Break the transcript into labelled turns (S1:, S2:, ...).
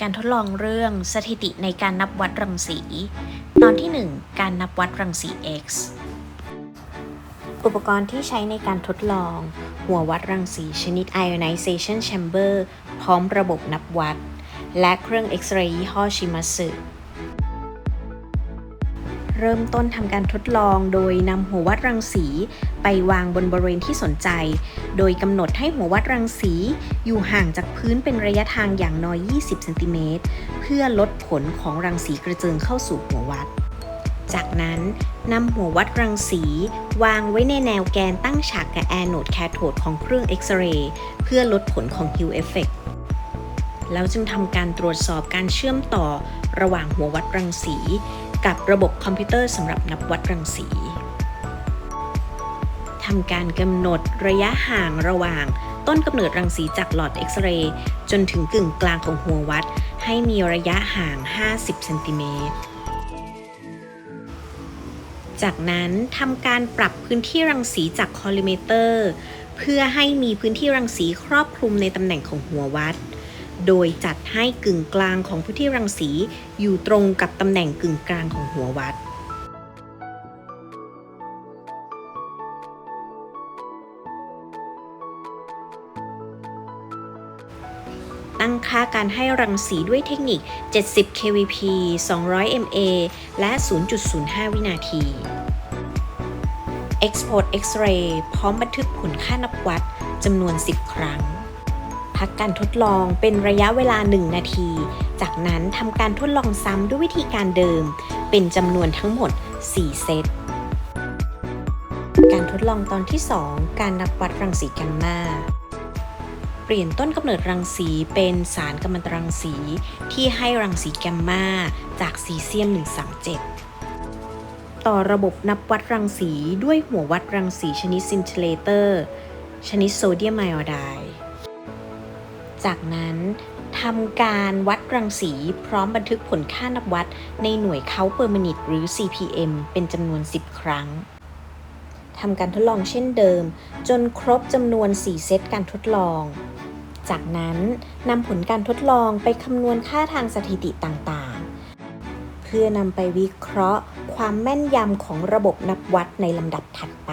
S1: การทดลองเรื่องสถิติในการนับวัดรังสี ตอนที่ 1 การนับวัดรังสี X อุปกรณ์ที่ใช้ในการทดลอง หัววัดรังสีชนิด ionization chamber พร้อมระบบนับวัด และเครื่องเอ็กซเรย์ยี่ห้อชิมัสึ เริ่มต้นทำการทดลองโดยนำหัววัดรังสี ไปวางบนบริเวณที่สนใจ โดยกำหนดให้หัววัดรังสี อยู่ห่างจากพื้นเป็นระยะทางอย่างน้อย 20 เซนติเมตร เพื่อลดผลของรังสีกระเจิงเข้าสู่หัววัด จากนั้นนำหัววัดรังสี วางไว้ในแนวแกนตั้งฉากกับแอนโนดแคโทดของเครื่องเอ็กซเรย์เพื่อลดผลของฮิวเอฟเฟกแล้วจึงทำการตรวจสอบการเชื่อมต่อระหว่างหัววัดรังสี กับระบบคอมพิวเตอร์สำหรับนับวัดรังสีทำการกำหนดระยะห่างระหว่าง ต้นกำเนิดรังสีจากหลอดเอ็กซเรย์จนถึงกึ่งกลางของหัววัด ให้มีระยะห่าง 50เซนติเมตรจากนั้นทำการปรับพื้นที่รังสีจากคอลิเมเตอร์ เพื่อให้มีพื้นที่รังสีครอบคลุมในตำแหน่งของหัววัด โดยจัดให้กึ่งกลางของพื้นที่รังสีอยู่ตรงกับตำแหน่งกึ่งกลางของหัววัดตั้งค่าการให้รังสีด้วยเทคนิค 70 kVp 200 mA และ 0.05 วินาที Export X-ray พร้อมบันทึกผลค่านับวัดจำนวน 10 ครั้ง พักการทดลองเป็นระยะเวลา 1 นาที จากนั้นทำการทดลองซ้ำด้วยวิธีการเดิม เป็นจำนวนทั้งหมด 4 เซต การทดลองตอนที่ 2 การนับวัดรังสีแกมมาเปลี่ยนต้นกำเนิดรังสีเป็นสารกัมมันตรังสีที่ให้รังสีแกมมาจากซีเซียม 137 ต่อระบบนับวัดรังสีด้วยหัววัดรังสีชนิดซินเทเลเตอร์ ชนิดโซเดียมไอออไดด์ จากนั้นทำการวัดรังสีพร้อมบันทึกผลค่านับวัดในหน่วยเขาเปอร์มินิตหรือ CPM เป็นจำนวน 10 ครั้งทำการทดลองเช่นเดิม จนครบจำนวน 4 เซตการทดลอง จากนั้นนำผลการทดลองไปคำนวณค่าทางสถิติต่างๆ เพื่อนำไปวิเคราะห์ความแม่นยำของระบบนับวัดในลำดับถัดไป